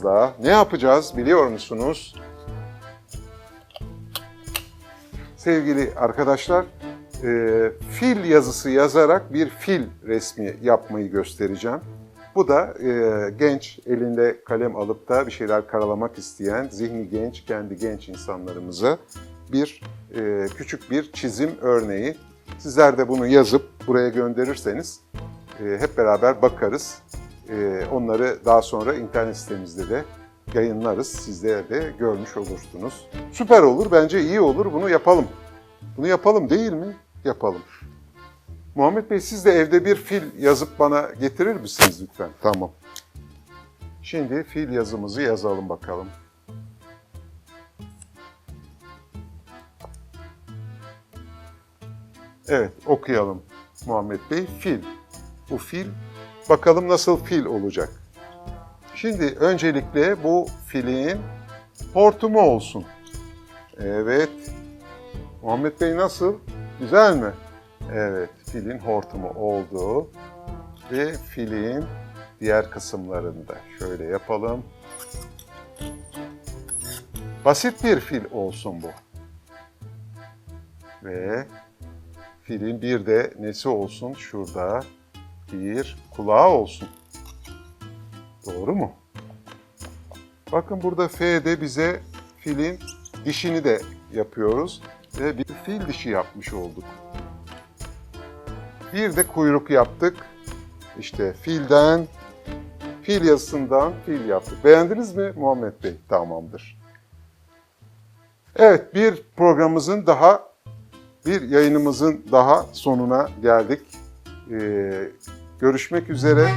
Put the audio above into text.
sırada ne yapacağız biliyor musunuz? Sevgili arkadaşlar, e, fil yazısı yazarak bir fil resmi yapmayı göstereceğim. Bu da e, genç, elinde kalem alıp da bir şeyler karalamak isteyen, zihni genç, kendi genç insanlarımıza bir e, küçük bir çizim örneği. Sizler de bunu yazıp buraya gönderirseniz e, hep beraber bakarız. E, onları daha sonra internet sitemizde de yayınlarız. Sizler de görmüş olursunuz. Süper olur, bence iyi olur. Bunu yapalım. Bunu yapalım değil mi? Yapalım. Muhammed Bey siz de evde bir fil yazıp bana getirir misiniz lütfen? Tamam. Şimdi fil yazımızı yazalım bakalım. Evet okuyalım Muhammed Bey. Fil. Bu fil bakalım nasıl fil olacak. Şimdi öncelikle bu filin hortumu olsun. Evet. Muhammed Bey nasıl? Güzel mi? Evet, filin hortumu oldu. Ve filin diğer kısımlarında şöyle yapalım. Basit bir fil olsun bu. Ve filin bir de nesi olsun? Şurada bir kulağı olsun. Doğru mu? Bakın burada F'de bize filin dişini de yapıyoruz ve bir fil dişi yapmış olduk. Bir de kuyruk yaptık. İşte filden, fil yazısından fil yaptık. Beğendiniz mi Muhammed Bey? Tamamdır. Evet, bir programımızın daha, bir yayınımızın daha sonuna geldik. Ee, Görüşmek üzere.